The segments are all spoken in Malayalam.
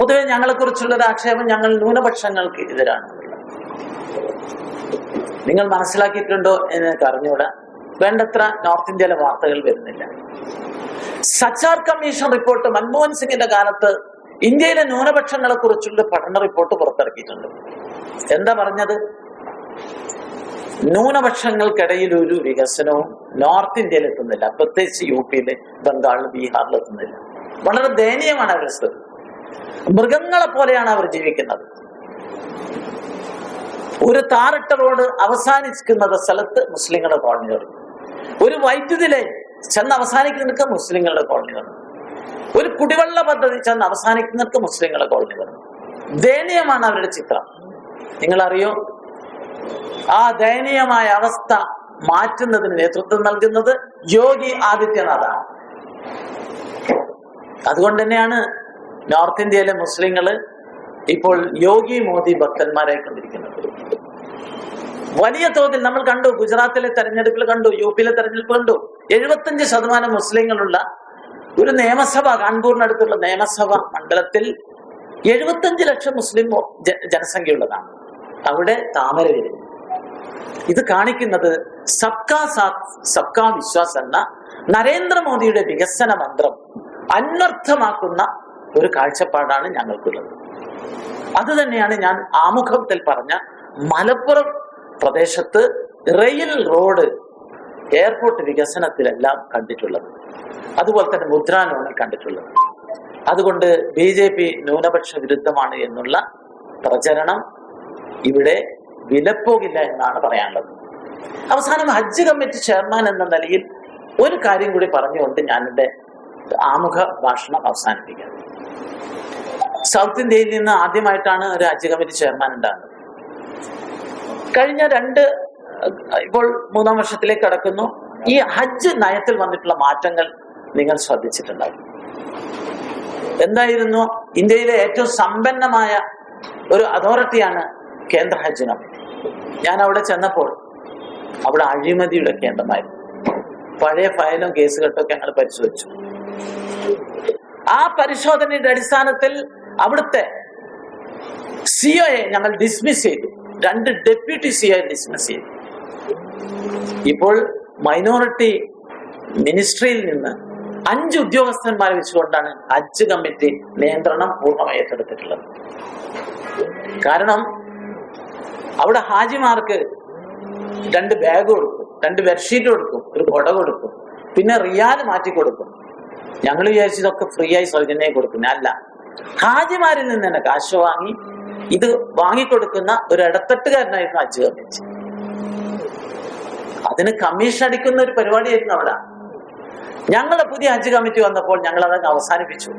പൊതുവെ ഞങ്ങളെ കുറിച്ചുള്ള ആക്ഷേപം ഞങ്ങൾ ന്യൂനപക്ഷങ്ങൾക്ക് എതിരാണ്. നിങ്ങൾ മനസ്സിലാക്കിയിട്ടുണ്ടോ എന്ന് അറിഞ്ഞൂടാ. വേണ്ടത്ര നോർത്ത് ഇന്ത്യയിലെ വാർത്തകൾ വരുന്നില്ല. സച്ചാർ കമ്മീഷൻ റിപ്പോർട്ട് മൻമോഹൻ സിംഗിന്റെ കാലത്ത് ഇന്ത്യയിലെ ന്യൂനപക്ഷങ്ങളെ കുറിച്ചുള്ള പഠന റിപ്പോർട്ട് പുറത്തിറക്കിയിട്ടുണ്ട്. എന്താ പറഞ്ഞത്? ന്യൂനപക്ഷങ്ങൾക്കിടയിൽ ഒരു വികസനവും നോർത്ത് ഇന്ത്യയിൽ എത്തുന്നില്ല. പ്രത്യേകിച്ച് യു പിയിൽ ബംഗാളിൽ ബീഹാറിൽ എത്തുന്നില്ല. വളരെ ദയനീയമാണ് അവരുടെ സ്ഥിതി. മൃഗങ്ങളെ പോലെയാണ് അവർ ജീവിക്കുന്നത്. ഒരു താറിട്ട റോഡ് അവസാനിക്കുന്ന സ്ഥലത്ത് മുസ്ലിങ്ങളുടെ കോളനികൾ ഒരു വൈദ്യുതി ലൈൻ ചെന്ന് അവസാനിക്കുന്നവർക്ക് മുസ്ലിങ്ങളുടെ കോളനികൾ ഒരു കുടിവെള്ള പദ്ധതി ചെന്ന് അവസാനിക്കുന്നവർക്ക് മുസ്ലിങ്ങളുടെ കോളനികൾ ദയനീയമാണ് അവരുടെ ചിത്രം. നിങ്ങൾ അറിയോ ആ ദയനീയമായ അവസ്ഥ മാറ്റുന്നതിന് നേതൃത്വം നൽകുന്നത് യോഗി ആദിത്യനാഥാണ്. അതുകൊണ്ട് തന്നെയാണ് നോർത്ത് ഇന്ത്യയിലെ മുസ്ലിങ്ങൾ ഇപ്പോൾ യോഗി മോദി ഭക്തന്മാരായി കണ്ടിരിക്കുന്നത് വലിയ തോതിൽ നമ്മൾ കണ്ടു ഗുജറാത്തിലെ തെരഞ്ഞെടുപ്പിൽ കണ്ടു യു പിയിലെ തെരഞ്ഞെടുപ്പ് കണ്ടു. എഴുപത്തഞ്ച് ശതമാനം മുസ്ലിങ്ങളുള്ള ഒരു നിയമസഭ കാൺപൂരിനടുത്തുള്ള നിയമസഭ മണ്ഡലത്തിൽ എഴുപത്തഞ്ച് ലക്ഷം മുസ്ലിം ജനസംഖ്യയുള്ളതാണ്. അവിടെ താമര വിരിഞ്ഞു ഇത് കാണിക്കുന്നത് സബ്കാ സാ സബ്കാ വിശ്വാസ് എന്ന നരേന്ദ്രമോദിയുടെ വികസന മന്ത്രം അന്വർത്ഥമാക്കുന്ന ഒരു കാഴ്ചപ്പാടാണ് ഞങ്ങൾക്കുള്ളത്. അത് തന്നെയാണ് ഞാൻ ആമുഖത്തിൽ പറഞ്ഞ മലപ്പുറം പ്രദേശത്ത് റെയിൽ റോഡ് എയർപോർട്ട് വികസനത്തിലെല്ലാം കണ്ടിട്ടുള്ളത്. അതുപോലെ തന്നെ മുദ്രാ ലോണിൽ കണ്ടിട്ടുള്ളത്. അതുകൊണ്ട് ബി ജെ പി ന്യൂനപക്ഷ വിരുദ്ധമാണ് എന്നുള്ള പ്രചരണം ഇവിടെ വിലപ്പോകില്ല എന്നാണ് പറയാനുള്ളത്. അവസാനം ഹജ്ജ് കമ്മിറ്റി ചെയർമാൻ എന്ന നിലയിൽ ഒരു കാര്യം കൂടി പറഞ്ഞുകൊണ്ട് ഞാൻ എന്റെ ആമുഖ ഭാഷണം അവസാനിപ്പിക്കാം. സൗത്ത് ഇന്ത്യയിൽ നിന്ന് ആദ്യമായിട്ടാണ് ഹജ്ജ് കമ്മിറ്റി ചെയർമാൻ ഉണ്ടാകുന്നത്. കഴിഞ്ഞ രണ്ട് ഇപ്പോൾ മൂന്നാം വർഷത്തിലേക്ക് കടക്കുന്നു. ഈ ഹജ്ജ് നയത്തിൽ വന്നിട്ടുള്ള മാറ്റങ്ങൾ നിങ്ങൾ ശ്രദ്ധിച്ചിട്ടുണ്ടാകും. എന്തായിരുന്നു? ഇന്ത്യയിലെ ഏറ്റവും സമ്പന്നമായ ഒരു അതോറിറ്റിയാണ് കേന്ദ്ര ഹജ്ജ് ഞാൻ അവിടെ ചെന്നപ്പോൾ അവിടെ അഴിമതിയുടെ കേന്ദ്രമായിരുന്നു. പഴയ ഫയലും കേസ് കെട്ടൊക്കെ ഞങ്ങൾ പരിശോധിച്ചു. ആ പരിശോധനയുടെ അടിസ്ഥാനത്തിൽ അവിടുത്തെ സിഒയെ ഞങ്ങൾ ഡിസ്മിസ് ചെയ്തു. രണ്ട് ഡെപ്യൂട്ടി സിഒയെ ഡിസ്മിസ് ചെയ്തു. ഇപ്പോൾ മൈനോറിറ്റി മിനിസ്ട്രിയിൽ നിന്ന് അഞ്ച് ഉദ്യോഗസ്ഥന്മാരെ വെച്ചുകൊണ്ടാണ് ഹജ്ജ് കമ്മിറ്റി നിയന്ത്രണം പൂർണമായി ഏറ്റെടുത്തിട്ടുള്ളത് കാരണം അവിടെ ഹാജിമാർക്ക് രണ്ട് ബാഗ് കൊടുക്കും രണ്ട് ബെഡ്ഷീറ്റ് കൊടുക്കും ഒരു കൊട കൊടുക്കും പിന്നെ റിയാൽ മാറ്റി കൊടുക്കും. ഞങ്ങൾ വിചാരിച്ചു ഇതൊക്കെ ഫ്രീ ആയി സൗജന്യമായി കൊടുക്കുന്ന അല്ല. ഹാജിമാരിൽ നിന്ന് തന്നെ കാശ് വാങ്ങി ഇത് വാങ്ങിക്കൊടുക്കുന്ന ഒരു ഇടത്തട്ടുകാരനായിരുന്നു ഹജ്ജ് കമ്മിറ്റി അതിന് കമ്മീഷൻ അടിക്കുന്ന ഒരു പരിപാടിയായിരുന്നു അവിടെ. ഞങ്ങളുടെ പുതിയ ഹജ്ജ് കമ്മിറ്റി വന്നപ്പോൾ ഞങ്ങൾ അതങ്ങ് അവസാനിപ്പിച്ചു.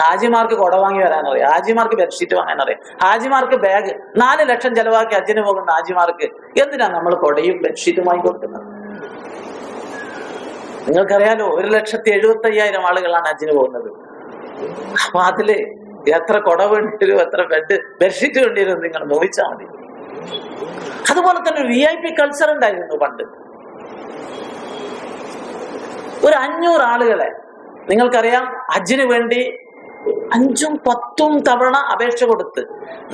ഹാജിമാർക്ക് കുട വാങ്ങി വരാനറിയാം. ഹാജിമാർക്ക് ബെഡ്ഷീറ്റ് വാങ്ങാനറിയാം. ഹാജിമാർക്ക് ബാഗ് നാല് ലക്ഷം ചെലവാക്കി ഹജ്ജിന് പോകുന്ന ഹാജിമാർക്ക് എന്തിനാ നമ്മൾ കൊടയും ബെഡ്ഷീറ്റും വാങ്ങി കൊടുക്കുന്നത് നിങ്ങൾക്കറിയാലോ ഒരു ലക്ഷത്തി എഴുപത്തി അയ്യായിരം ആളുകളാണ് ഹജ്ജിന് പോകുന്നത്. അപ്പൊ അതിൽ എത്ര കുട എത്ര ബെഡ് ബെഡ്ഷീറ്റ് വേണ്ടിവരും നിങ്ങൾ മോഹിച്ചാൽ മതി. അതുപോലെ തന്നെ വി ഐ പി കൾച്ചർ ഉണ്ടായിരുന്നു പണ്ട്. ഒരു അഞ്ഞൂറ് ആളുകളെ നിങ്ങൾക്കറിയാം ഹജ്ജിന് വേണ്ടി അഞ്ചും പത്തും തവണ അപേക്ഷ കൊടുത്ത്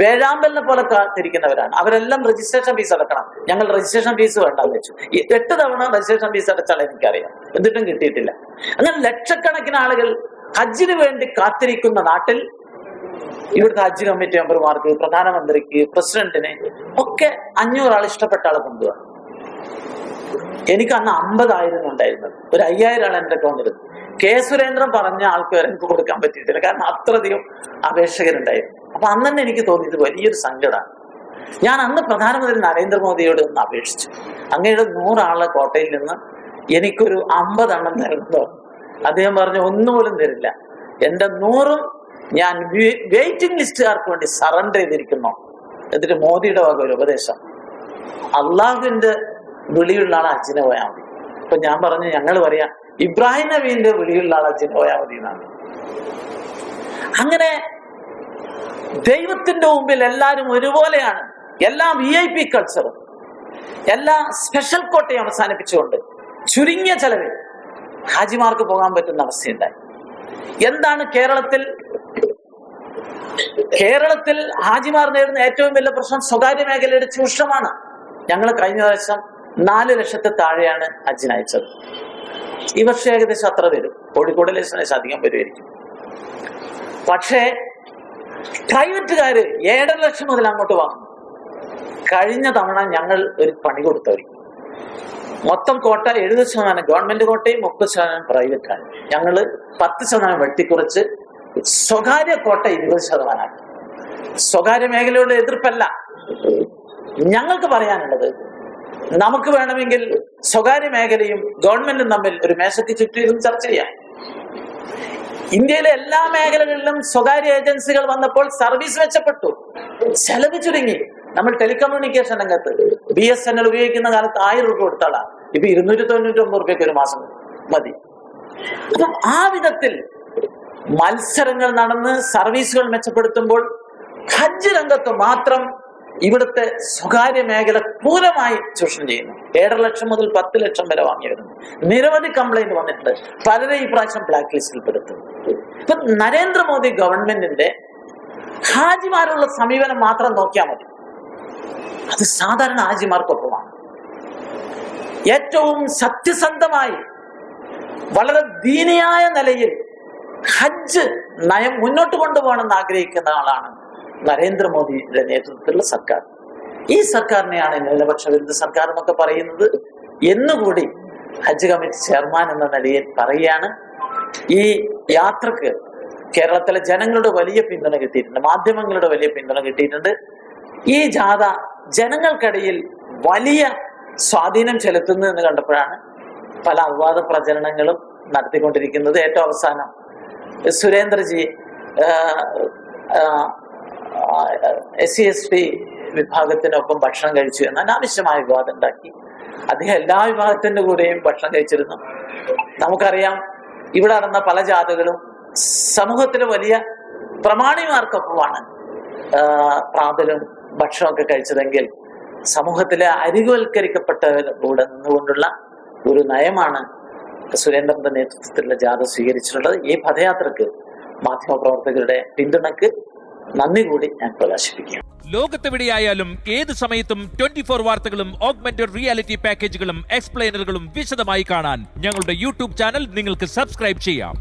വേഴാമ്പലിനെ പോലെ കാത്തിരിക്കുന്നവരാണ് അവരെല്ലാം രജിസ്ട്രേഷൻ ഫീസ് അടക്കണം. ഞങ്ങൾ രജിസ്ട്രേഷൻ ഫീസ് വേണ്ടെന്ന് വെച്ചു. എട്ട് തവണ രജിസ്ട്രേഷൻ ഫീസ് അടച്ചാൽ എനിക്കറിയാം. എന്നിട്ടും കിട്ടിയിട്ടില്ല. അങ്ങനെ ലക്ഷക്കണക്കിന് ആളുകൾ ഹജ്ജിന് വേണ്ടി കാത്തിരിക്കുന്ന നാട്ടിൽ ഇവിടുത്തെ ഹജ്ജ് കമ്മിറ്റി മെമ്പർമാർക്ക് പ്രധാനമന്ത്രിക്ക് പ്രസിഡന്റിന് ഒക്കെ അഞ്ഞൂറ് ആൾ ഇഷ്ടപ്പെട്ട ആളെ കൊണ്ടുപോകാം എനിക്ക് അന്ന് അമ്പതായിരുന്നു ഉണ്ടായിരുന്നത് ഒരു അയ്യായിരം ആൾ എന്റെ അക്കൗണ്ടിൽ കെ സുരേന്ദ്രൻ പറഞ്ഞ ആൾക്ക് വരെ എനിക്ക് കൊടുക്കാൻ പറ്റിയിട്ടില്ല. കാരണം അത്രയധികം അപേക്ഷകരുണ്ടായിരുന്നു അപ്പൊ അന്ന് തന്നെ എനിക്ക് തോന്നിയത് വലിയൊരു സങ്കടമാണ് ഞാൻ അന്ന് പ്രധാനമന്ത്രി നരേന്ദ്രമോദിയോട് ഒന്ന് അപേക്ഷിച്ചു. അങ്ങയുടെ നൂറാളെ കോട്ടയിൽ നിന്ന് എനിക്കൊരു അമ്പതെണ്ണം തരുന്നതോ അദ്ദേഹം പറഞ്ഞു ഒന്നുപോലും തരില്ല. എന്റെ നൂറും ഞാൻ വെയിറ്റിംഗ് ലിസ്റ്റുകാർക്ക് വേണ്ടി സറണ്ടർ ചെയ്തിരിക്കുന്നു. എന്നിട്ട് മോദിയുടെ വക ഒരു ഉപദേശം. അള്ളാഹുവിന്റെ വിളിയുള്ള ആൾ അച്ഛനെ പോയാൽ മതി. അപ്പൊ ഞാൻ പറഞ്ഞു ഞങ്ങൾ പറയാ ഇബ്രാഹിം നബീന്റെ വിളിയുള്ള ആളെ അച്ഛനെ പോയാൽ മതി എന്നാണ് അങ്ങനെ ദൈവത്തിന്റെ മുമ്പിൽ എല്ലാവരും ഒരുപോലെയാണ്. എല്ലാം വി ഐ പി കൾച്ചറും എല്ലാ സ്പെഷ്യൽ കോട്ടയും അവസാനിപ്പിച്ചുകൊണ്ട് ചുരുങ്ങിയ ചെലവിൽ ഹാജിമാർക്ക് പോകാൻ പറ്റുന്ന അവസ്ഥയുണ്ടായി. എന്താണ് കേരളത്തിൽ കേരളത്തിൽ ഹാജിമാർ നേരിടുന്ന ഏറ്റവും വലിയ പ്രശ്നം സ്വകാര്യ മേഖലയുടെ ചൂഷണമാണ്. ഞങ്ങൾ കഴിഞ്ഞ വർഷം നാല് ലക്ഷത്തെ താഴെയാണ് അജിനയച്ചത് ഈ വർഷം ഏകദേശം അത്ര വരും. കോഴിക്കോട് ലേശനേശം അധികം വരുമായിരിക്കും പക്ഷേ പ്രൈവറ്റുകാര് ഏഴര ലക്ഷം മുതൽ അങ്ങോട്ട് വാങ്ങും. കഴിഞ്ഞ തവണ ഞങ്ങൾ ഒരു പണി കൊടുത്തവർ മൊത്തം കോട്ട എഴുപത് ശതമാനം ഗവൺമെന്റ് കോട്ടയും മുപ്പത് ശതമാനം പ്രൈവറ്റാണ്. ഞങ്ങൾ പത്ത് ശതമാനം വെട്ടിക്കുറച്ച് സ്വകാര്യ കോട്ട ഇരുപത് ശതമാനമാണ് സ്വകാര്യ മേഖലയുടെ എതിർപ്പല്ല. ഞങ്ങൾക്ക് പറയാനുള്ളത് നമുക്ക് വേണമെങ്കിൽ സ്വകാര്യ മേഖലയും ഗവൺമെന്റും തമ്മിൽ ഒരു മേശയ്ക്ക് ചുറ്റിയിരുന്ന് ചർച്ച ചെയ്യാം. ഇന്ത്യയിലെ എല്ലാ മേഖലകളിലും സ്വകാര്യ ഏജൻസികൾ വന്നപ്പോൾ സർവീസ് മെച്ചപ്പെട്ടു ചെലവ് ചുരുങ്ങി. നമ്മൾ ടെലികമ്മ്യൂണിക്കേഷൻ രംഗത്ത് ബി എസ് എൻ എൽ ഉപയോഗിക്കുന്ന കാലത്ത് ആയിരം രൂപ കൊടുത്താളാണ് ഇപ്പൊ ഇരുന്നൂറ്റി തൊണ്ണൂറ്റി ഒമ്പത് റുപ്യക്ക് ഒരു മാസം മതി. അപ്പം ആ വിധത്തിൽ മത്സരങ്ങൾ നടന്ന് സർവീസുകൾ മെച്ചപ്പെടുത്തുമ്പോൾ ഹജ്ജ് രംഗത്ത് മാത്രം ഇവിടുത്തെ സ്വകാര്യ മേഖല ക്രൂരമായി ചൂഷണം ചെയ്യുന്നു. ഏഴര ലക്ഷം മുതൽ പത്ത് ലക്ഷം വരെ വാങ്ങിയിരുന്നു. നിരവധി കംപ്ലൈന്റ് വന്നിട്ടുണ്ട്. പലരെ ഈ പ്രാവശ്യം ബ്ലാക്ക് ലിസ്റ്റിൽ പെടുത്തും ഇപ്പൊ നരേന്ദ്രമോദി ഗവൺമെന്റിന്റെ ഹാജിമാരുള്ള സമീപനം മാത്രം നോക്കിയാൽ മതി. അത് സാധാരണ ഹാജിമാർക്കൊപ്പമാണ്. ഏറ്റവും സത്യസന്ധമായി വളരെ ദീനിയായ നിലയിൽ ഹജ്ജ് നയം മുന്നോട്ട് കൊണ്ടുപോകണമെന്ന് ആഗ്രഹിക്കുന്ന ആളാണ് നരേന്ദ്രമോദിയുടെ നേതൃത്വത്തിലുള്ള സർക്കാർ. ഈ സർക്കാരിനെയാണ് ന്യൂനപക്ഷ വിരുദ്ധ സർക്കാർ എന്നൊക്കെ പറയുന്നത്. എന്നുകൂടി ഹജ്ജ് കമ്മിറ്റി ചെയർമാൻ എന്ന നിലയിൽ പറയുകയാണ്. ഈ യാത്രയ്ക്ക് കേരളത്തിലെ ജനങ്ങളുടെ വലിയ പിന്തുണ കിട്ടിയിട്ടുണ്ട്. മാധ്യമങ്ങളുടെ വലിയ പിന്തുണ കിട്ടിയിട്ടുണ്ട്. ഈ ജാഥ ജനങ്ങൾക്കിടയിൽ വലിയ സ്വാധീനം ചെലുത്തുന്നു എന്ന് കണ്ടപ്പോഴാണ് പല അപവാദ പ്രചരണങ്ങളും നടത്തിക്കൊണ്ടിരിക്കുന്നത്. ഏറ്റവും അവസാനം Surendraji S C S T വിഭാഗത്തിനൊപ്പം ഭക്ഷണം കഴിച്ചു എന്ന് അനാവശ്യമായ വിവാദം ഉണ്ടാക്കി. അദ്ദേഹം എല്ലാ വിഭാഗത്തിന്റെ കൂടെയും ഭക്ഷണം കഴിച്ചിരുന്നു. നമുക്കറിയാം ഇവിടെ നടന്ന പല ജാഥകളും സമൂഹത്തിലെ വലിയ പ്രമാണിമാർക്കൊപ്പമാണ് പ്രാതലും ഭക്ഷണമൊക്കെ കഴിച്ചതെങ്കിൽ സമൂഹത്തിലെ അരികുവൽക്കരിക്കപ്പെട്ടവരുടെ നിന്നുകൊണ്ടുള്ള ഒരു നയമാണ് സുരേന്ദ്രന്റെ നേതൃത്വത്തിലുള്ള ജാഥ സ്വീകരിച്ചിട്ടുള്ളത്. ഈ പദയാത്രക്ക് മാധ്യമപ്രവർത്തകരുടെ പിന്തുണക്ക് നന്ദി കൂടി ഞാൻ പ്രകാശിപ്പിക്കുകയാണ് ലോകത്തെവിടെയായാലും ഏത് സമയത്തും ട്വന്റി ഫോർ വാർത്തകളും ഓഗ്മെന്റഡ് റിയാലിറ്റി പാക്കേജുകളും എക്സ്പ്ലെയിനറുകളും വിശദമായി കാണാൻ ഞങ്ങളുടെ യൂട്യൂബ് ചാനൽ നിങ്ങൾക്ക് സബ്സ്ക്രൈബ് ചെയ്യാം.